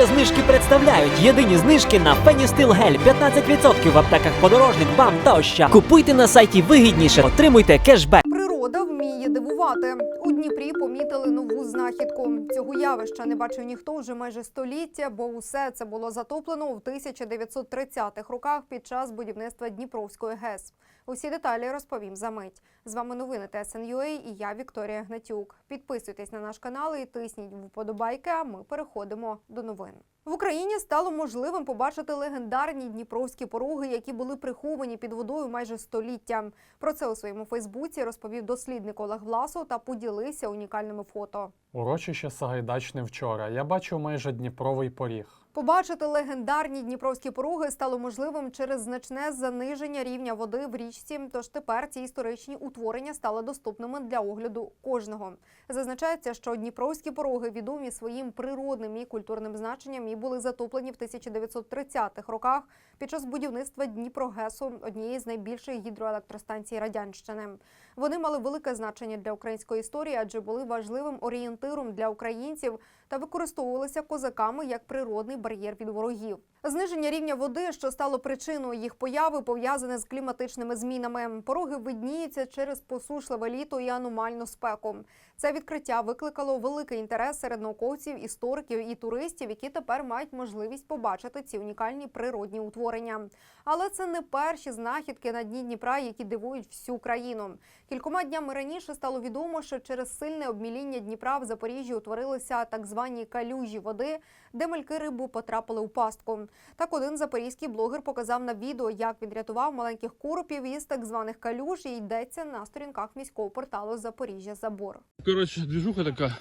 Діє знижки представляють єдині знижки на Феністил Гель 15% в аптеках подорожник, бам та. Купуйте на сайті вигідніше, отримуйте кешбек. Природа вміє дивувати. У Дніпрі помітили нову знахідку. Цього явища не бачив ніхто вже майже століття, бо усе це було затоплено у 1930-х роках під час будівництва Дніпровської ГЕС. Усі деталі розповім за мить. З вами новини ТСНЮА і я Вікторія Гнатюк. Підписуйтесь на наш канал і тисніть вподобайки. А ми переходимо до новин. В Україні стало можливим побачити легендарні дніпровські пороги, які були приховані під водою майже століття. Про це у своєму Фейсбуці розповів дослідник Олег Власов та поділився унікальними фото. Урочище Сагайдачне вчора. Я бачив майже Дніпровий поріг. Побачити легендарні дніпровські пороги стало можливим через значне заниження рівня води в річці. Тож тепер ці історичні утворення стали доступними для огляду кожного. Зазначається, що дніпровські пороги відомі своїм природним і культурним значенням і були затоплені в 1930-х роках під час будівництва Дніпрогесу, однієї з найбільших гідроелектростанцій радянщини. Вони мали велике значення для української історії, адже були важливим орієнтиром для українців та використовувалися козаками як природний бар'єр від ворогів. Зниження рівня води, що стало причиною їх появи, пов'язане з кліматичними змінами. Пороги видніються через посушливе літо і аномальну спеку. Це відкриття викликало великий інтерес серед науковців, істориків і туристів, які тепер мають можливість побачити ці унікальні природні утворення. Але це не перші знахідки на дні Дніпра, які дивують всю країну. Кількома днями раніше стало відомо, що через сильне обміління Дніпра в Запоріжжі утворилися так звані калюжі води, де мальки рибу потрапили у пастку. Так один запорізький блогер показав на відео, як він рятував маленьких коропів із так званих калюж, і йдеться на сторінках міського порталу Запоріжжя Забор. Короче, движуха такая.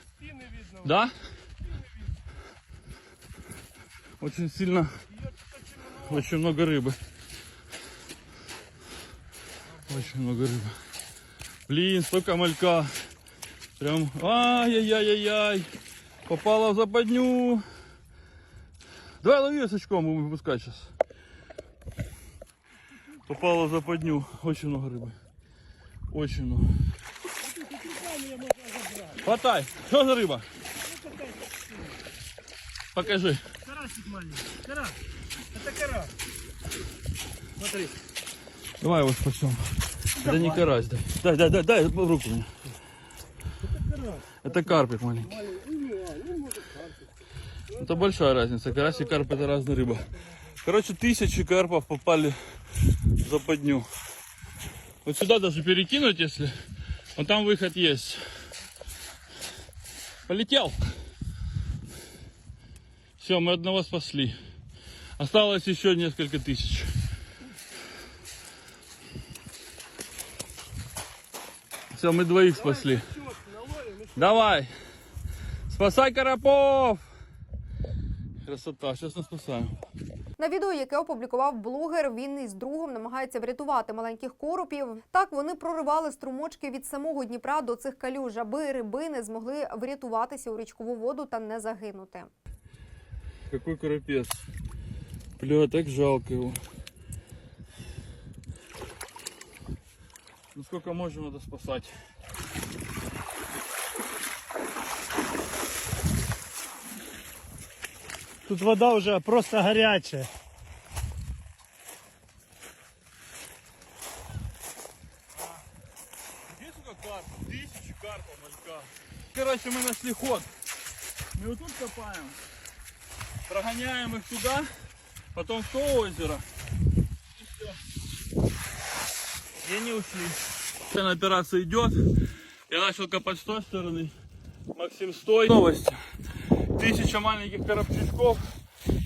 Да? Очень сильно, очень много рыбы. Очень много рыбы. Блин, столько малька. Прям, ай-яй-яй-яй-яй. Попала в западню. Давай лови с очком, будем выпускать сейчас. Попала в западню. Очень много рыбы. Очень много. Хватай. Что за рыба? Покажи. Карасик маленький. Карась. Это карась. Смотри. Давай его спасем. Это не карась, дай. Дай, дай, дай, дай в руку мне. Это карпик маленький. Это большая разница. Карась и карп это разная рыба. Короче, тысячи карпов попали в западню. Вот сюда даже перекинуть, если... Вот там выход есть. Полетел. Все, мы одного спасли. Осталось еще несколько тысяч. Все, мы двоих спасли. Давай. Спасай карапов. Красота. Сейчас нас спасаем. На відео, яке опублікував блогер, він із другом намагається врятувати маленьких коропів. Так вони проривали струмочки від самого Дніпра до цих калюж, аби риби не змогли врятуватися у річкову воду та не загинути. Какой карапец. Бля, так жалко его. Ну сколько можем надо спасать. Тут вода уже просто горячая. Короче, мы нашли ход. Ми отут копаємо. Прогоняємо їх туди, потім в то озеро. І все. І вони ушли. Ця операція йде. Я начал копать с той стороны. Максим, стой. Новость. Тысяча маленьких коробчиков коробчичков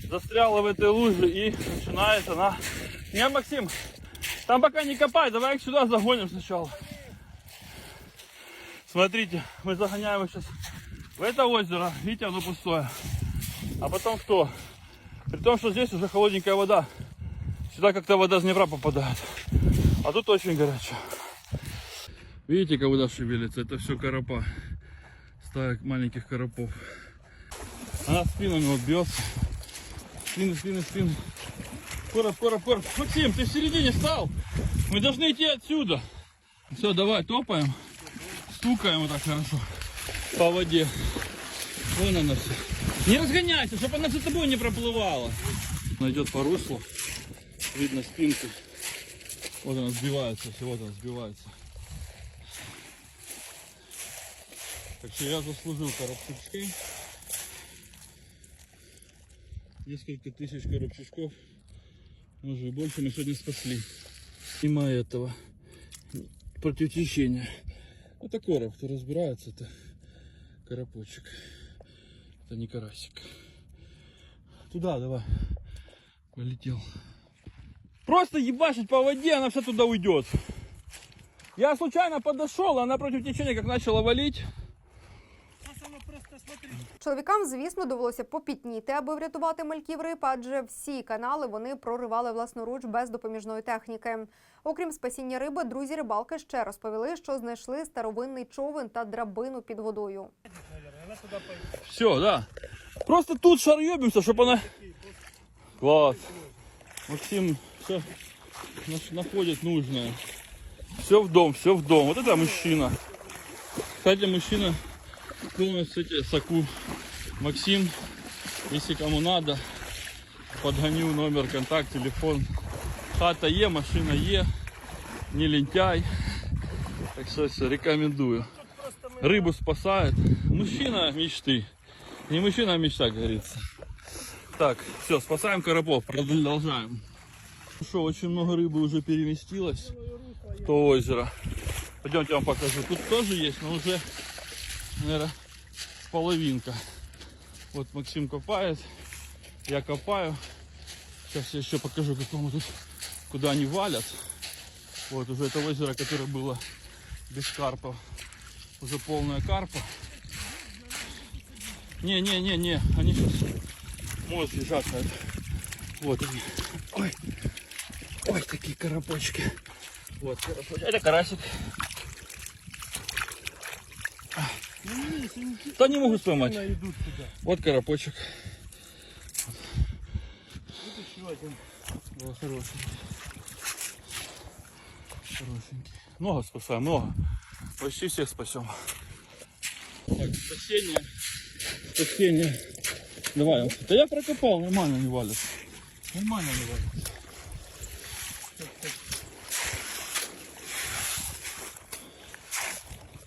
застряла в этой луже и начинает она... Не, Максим, там пока не копай, давай их сюда загоним сначала. Смотрите, мы загоняем их сейчас в это озеро. Видите, оно пустое. А потом что? При том, что здесь уже холодненькая вода. Сюда как-то вода с Днепра попадает. А тут очень горячая. Видите, как вода шевелится? Это все коропа. Стая маленьких коропов. Она спинами вот бьется. Спины, спины, спины. Короб, короб, короб. Максим, ты в середине стал. Мы должны идти отсюда. Все, давай, топаем. Стукаем вот так хорошо. По воде. Вон она все. Не разгоняйся, чтобы она за тобой не проплывала. Она идет по руслу. Видно спинку. Вот она сбивается, все, вот она сбивается. Так что я заслужил коробчички. Несколько тысяч коробчичков. Может и больше мы сегодня спасли. Мимо этого. Против течения. Это короб, кто разбирается, это коробочек. Это не карасик. Туда давай. Полетел. Просто ебашить по воде, она вся туда уйдет. Я случайно подошел, она против течения как начала валить. Чоловікам, звісно, довелося попітніти, аби врятувати мальків риб, адже всі канали вони проривали власноруч без допоміжної техніки. Окрім спасіння риби, друзі рибалки ще розповіли, що знайшли старовинний човен та драбину під водою. Все, да. Просто тут шаръебимся, чтобы она... Класс. Максим все находит нужное. Все в дом, все в дом. Вот это мужчина. Кстати, мужчина полностью эти соку. Максим, если кому надо, подгоню номер, контакт, телефон. Хата Е, машина Е, не лентяй. Так что все, рекомендую. Рыбу спасает. Мужчина мечты. Не мужчина, а мечта, как говорится. Так, все, спасаем коробов, продолжаем. Ну очень много рыбы уже переместилось в то озеро. Пойдемте я вам покажу. Тут тоже есть, но уже, наверное, половинка. Вот Максим копает, я копаю. Сейчас я еще покажу, какому тут, куда они валят. Вот уже это озеро, которое было без карпов. Уже полная карпа. Не, не, не, не, они сейчас мост лежат на. Вот они. Ой, ой, такие карапочки. Вот карапочки. Это карасик. Да не могу сломать. Вот карапочек. Тут еще один. О, хороший. Хорошенький. Много спасаем, много. Почти всех спасем. Так, спасение. Спасение. Давай. Да я прокопал, нормально не валит. Нормально не валит.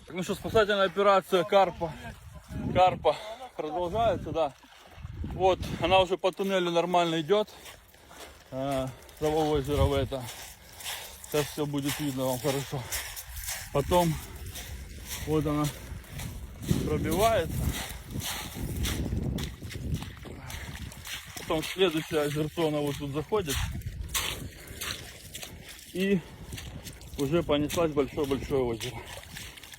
Ну что, спасательная операция Карпа. Карпа продолжается, да. Вот, она уже по туннелю нормально идет. С того озера в это. Сейчас все будет видно вам хорошо. Потом вот она пробивается. Потом следующая зерцона вот тут заходит. И уже понеслась большое-большое озеро.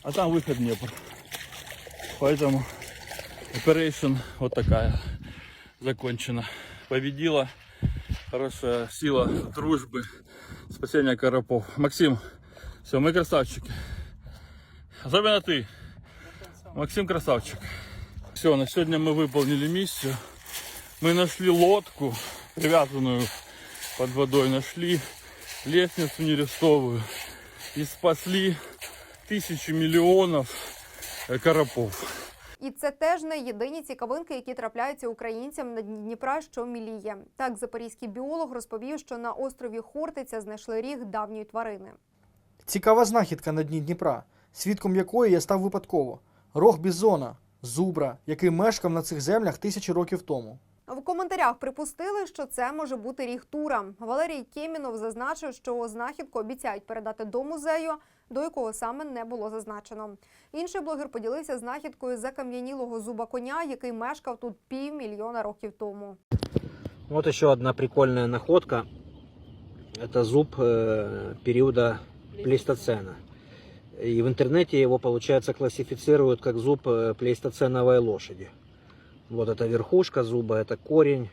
А там выход Днепр. Поэтому operation вот такая закончена. Победила хорошая сила дружбы, спасения коропов. Максим, все, мы красавчики. Особенно ты. Максим красавчик. Все, на сегодня мы выполнили миссию. Мы нашли лодку, привязанную под водой. Нашли лестницу нерестовую. И спасли тысячи миллионов э, коропов. І це теж не єдині цікавинки, які трапляються українцям на дні Дніпра, що міліє. Так, запорізький біолог розповів, що на острові Хортиця знайшли ріг давньої тварини. Цікава знахідка на дні Дніпра, свідком якої я став випадково. Рог бізона, зубра, який мешкав на цих землях тисячі років тому. В коментарях припустили, що це може бути ріг Тура. Валерій Кемінов зазначив, що знахідку обіцяють передати до музею, до якого саме не було зазначено. Інший блогер поділився знахідкою закам'янілого зуба коня, який мешкав тут півмільйона років тому. Вот еще одна прикольная находка. Это зуб э, периода плейстоцена. И в интернете его, получается, классифицируют как зуб э, плейстоценовой лошади. Вот это верхушка зуба, это корень.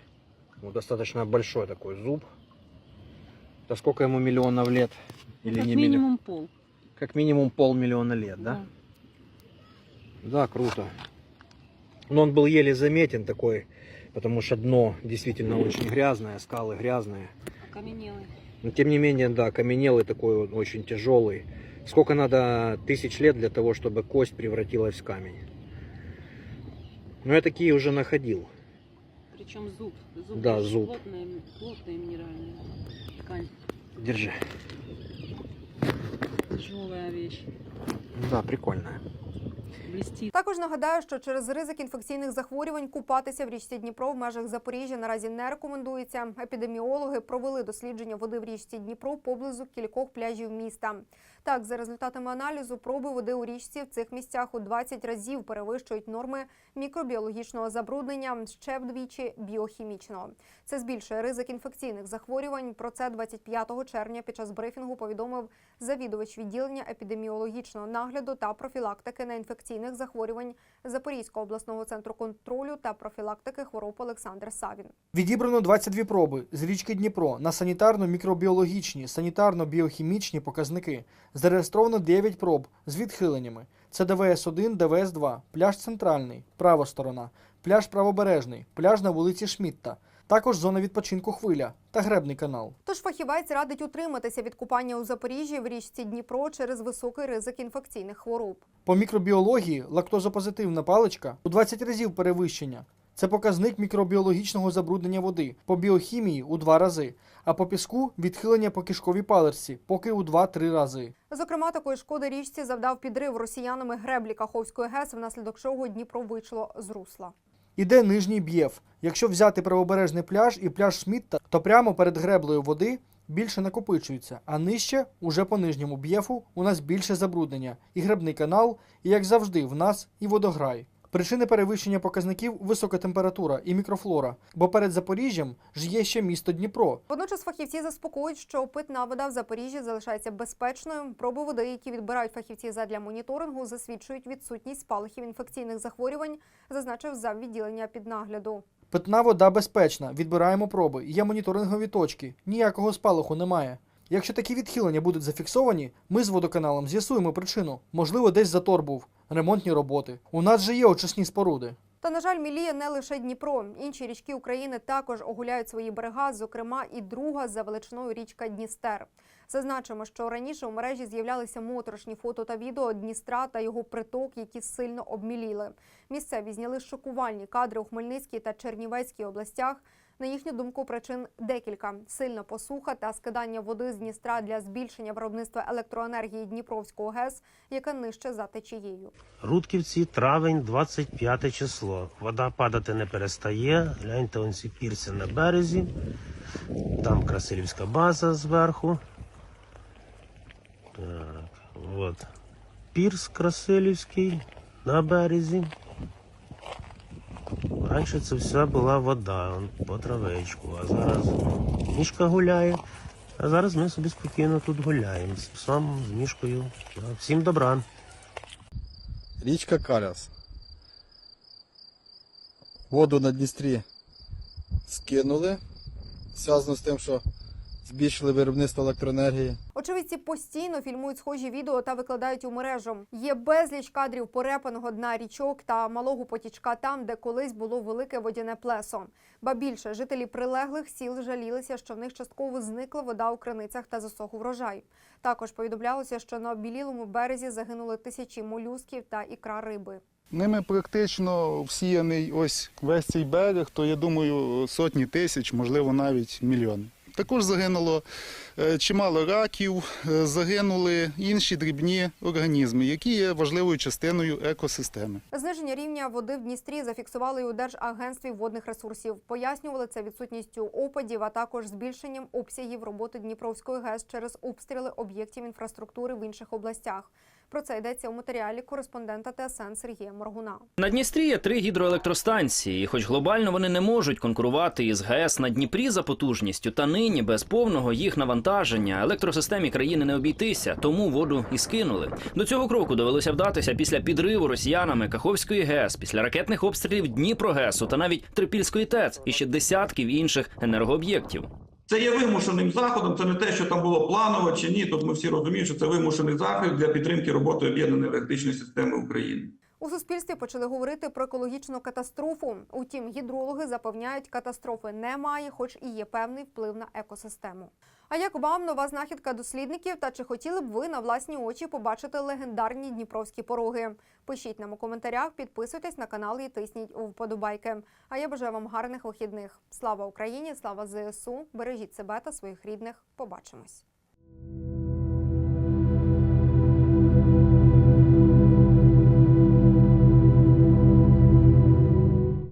Вот достаточно большой такой зуб. Это сколько ему миллионов лет? Или Как не милли- минимум пол. Как минимум полмиллиона лет, да? Да, круто. Но он был еле заметен такой, потому что дно действительно очень грязное, скалы грязные. Окаменелый. Но тем не менее, да, каменелый такой очень тяжелый. Сколько надо тысяч лет для того, чтобы кость превратилась в камень? Но я такие уже находил. Причем зуб. Зуб Да, зуб. Плотная, плотная минеральная ткань. Держи. Тяжелая вещь. Да, прикольная. Блестит. Також нагадаю, що через ризик інфекційних захворювань купатися в річці Дніпро в межах Запоріжжя наразі не рекомендується. Епідеміологи провели дослідження води в річці Дніпро поблизу кількох пляжів міста. Так, за результатами аналізу, проби води у річці в цих місцях у 20 разів перевищують норми мікробіологічного забруднення, ще вдвічі біохімічного. Це збільшує ризик інфекційних захворювань. Про це 25 червня під час брифінгу повідомив завідувач відділення епідеміологічного нагляду та профілактики неінфекційних захворювань Запорізького обласного центру контролю та профілактики хвороб Олександр Савін. Відібрано 22 проби з річки Дніпро на санітарно-мікробіологічні, санітарно-біохімічні показники. Зареєстровано 9 проб з відхиленнями. Це ДВС-1, ДВС-2, пляж центральний, права сторона, пляж правобережний, пляж на вулиці Шмітта, також зона відпочинку хвиля та гребний канал. Тож фахівець радить утриматися від купання у Запоріжжі в річці Дніпро через високий ризик інфекційних хвороб. По мікробіології лактозопозитивна паличка у 20 разів перевищення. Це показник мікробіологічного забруднення води, по біохімії у 2 рази, а по піску відхилення по кишковій паличці поки у 2-3 рази. Зокрема, такої шкоди річці завдав підрив росіянами греблі Каховської ГЕС, внаслідок чого Дніпро вийшло з русла. Іде нижній б'єв. Якщо взяти правобережний пляж і пляж Шмітта, то прямо перед греблею води більше накопичується, а нижче, уже по нижньому б'єфу, у нас більше забруднення. І гребний канал, і як завжди, в нас і водограй. Причини перевищення показників висока температура і мікрофлора, бо перед Запоріжжям ж є ще місто Дніпро. Водночас фахівці заспокоюють, що питна вода в Запоріжжі залишається безпечною. Проби води, які відбирають фахівці задля моніторингу, засвідчують відсутність спалахів інфекційних захворювань, зазначив зам відділення піднагляду. Питна вода безпечна, відбираємо проби, є моніторингові точки, ніякого спалаху немає. Якщо такі відхилення будуть зафіксовані, ми з водоканалом з'ясуємо причину. Можливо, десь затор був, ремонтні роботи. У нас же є очисні споруди. Та на жаль, міліє не лише Дніпро. Інші річки України також огуляють свої берега, зокрема і друга за величиною річка Дністер. Зазначимо, що раніше у мережі з'являлися моторошні фото та відео Дністра та його приток, які сильно обміліли. Місцеві зняли шокувальні кадри у Хмельницькій та Чернівецькій областях. На їхню думку, причин декілька: сильна посуха та скидання води з Дністра для збільшення виробництва електроенергії Дніпровського ГЕС, яка нижче за течією. Рудківці, травень, 25 число. Вода падати не перестає. Гляньте, он ці пірси на березі. Там Красилівська база зверху. Так, от. Пірс Красилівський на березі. Раніше це все була вода по травичку, а зараз мішка гуляє. А зараз ми собі спокійно тут гуляємо з псом, з мішкою. Всім добра. Річка Каряс. Воду на Дністрі скинули. Зв'язано з тим, що збільшили виробництво електроенергії. Очевидці постійно фільмують схожі відео та викладають у мережу. Є безліч кадрів порепаного дна річок та малого потічка там, де колись було велике водяне плесо. Ба більше жителі прилеглих сіл жалілися, що в них частково зникла вода у криницях та засох врожай. Також повідомлялося, що на обілілому березі загинули тисячі молюсків та ікра риби. Ними практично всіяний ось весь цей берег, то я думаю, сотні тисяч, можливо, навіть мільйони. Також загинуло е, чимало раків, е, загинули інші дрібні організми, які є важливою частиною екосистеми. Зниження рівня води в Дністрі зафіксували і у Держагентстві водних ресурсів. Пояснювали це відсутністю опадів, а також збільшенням обсягів роботи Дніпровської ГЕС через обстріли об'єктів інфраструктури в інших областях. Про це йдеться у матеріалі кореспондента ТСН Сергія Моргуна. На Дністрі є три гідроелектростанції, і хоч глобально вони не можуть конкурувати із ГЕС на Дніпрі за потужністю, та нині без повного їх навантаження електросистемі країни не обійтися, тому воду і скинули. До цього кроку довелося вдатися після підриву росіянами Каховської ГЕС, після ракетних обстрілів Дніпрогесу та навіть Трипільської ТЕЦ і ще десятків інших енергооб'єктів. Це є вимушеним заходом, це не те, що там було планово чи ні. Тут ми всі розуміємо, що це вимушений захід для підтримки роботи об'єднаної електричної системи України. У суспільстві почали говорити про екологічну катастрофу. Утім, гідрологи запевняють, катастрофи немає, хоч і є певний вплив на екосистему. А як вам нова знахідка дослідників? Та чи хотіли б ви на власні очі побачити легендарні дніпровські пороги? Пишіть нам у коментарях, підписуйтесь на канал і тисніть у вподобайки. А я бажаю вам гарних вихідних. Слава Україні! Слава ЗСУ! Бережіть себе та своїх рідних. Побачимось.